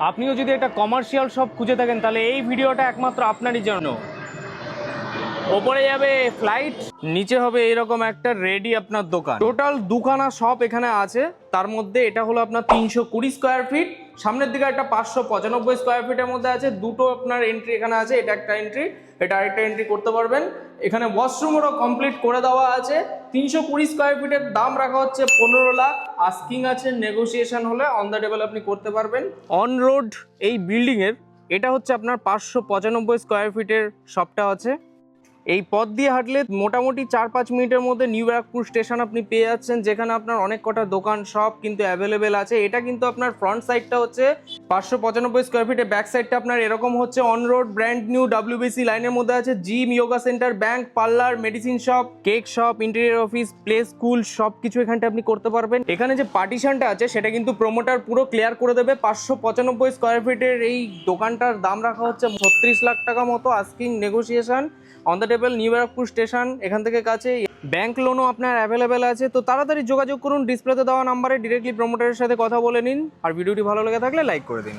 আপনিও যদি একটা কমার্শিয়াল শপ খুঁজে থাকেন, তাহলে এই ভিডিওটা একমাত্র আপনারই জন্য। ওপরে যাবে ফ্লাইট নিচে হবে এরকম একটা রেডি আপনার দোকান। টোটাল দুখানা শপ এখানে আছে, তার মধ্যে এটা হলো আপনার তিনশো কুড়ি স্কোয়ার ফিট সামনের দিকে একটা পাঁচশো পঁচানব্বই স্কোয়ার ফিটের মধ্যে আছে, দুটো আপনার এন্ট্রি এখানে আছে, এটা একটা এন্ট্রি এটা আরেকটা এন্ট্রি করতে পারবেন। এখানে ওয়াশরুমেরও কমপ্লিট করে দেওয়া আছে, তিনশো কুড়ি স্কোয়ার ফিটের দাম রাখা হচ্ছে পনেরো লাখ। আস্কিং আছে নেগোসিয়েশন হলে অন দ্য টেবল আপনি করতে পারবেন। অন রোড এই বিল্ডিংয়ের এটা হচ্ছে আপনার পাঁচশো পঁচানব্বই স্কোয়ার ফিটের শপটা আছে। এই পথ দিয়ে হাঁটলে মোটামুটি চার পাঁচ মিনিটের মধ্যে নিউ ব্যারাকপুর স্টেশন আপনি পেয়ে যাচ্ছেন, যেখানে আপনার অনেক কটা দোকান সব কিন্তু অ্যাভেলেবেল আছে। এটা কিন্তু আপনার ফ্রন্ট সাইডটা হচ্ছে পাঁচশো পঁচানব্বই স্কোয়ার ফিটের ব্যাক সাইডটা আপনার এরকম হচ্ছে on road brand new WBC লাইনের মধ্যে আছে। Gym yoga centre bank parlour medicine shop cake shop interior office play school সব কিছু এখানটা আপনি করতে পারবেন। এখানে যে পার্টিশনটা আছে, সেটা কিন্তু প্রোমোটার পুরো ক্লিয়ার করে দেবে। পাঁচশো পঁচানব্বই স্কোয়ার ফিটের এই দোকানটার দাম রাখা হচ্ছে ছত্রিশ লাখ টাকা মতো asking negotiation on the table New Barrackpore station এখান থেকে কাছে ব্যাংক লোনও আপনার অ্যাভেলেবেল আছে। তো তাড়াতাড়ি যোগাযোগ করুন ডিসপ্লেতে দেওয়া নাম্বারে ডিরেক্টলি প্রোমোটারের সাথে কথা বলে নিন। আর ভিডিওটি ভালো লেগে থাকলে লাইক করে দিন।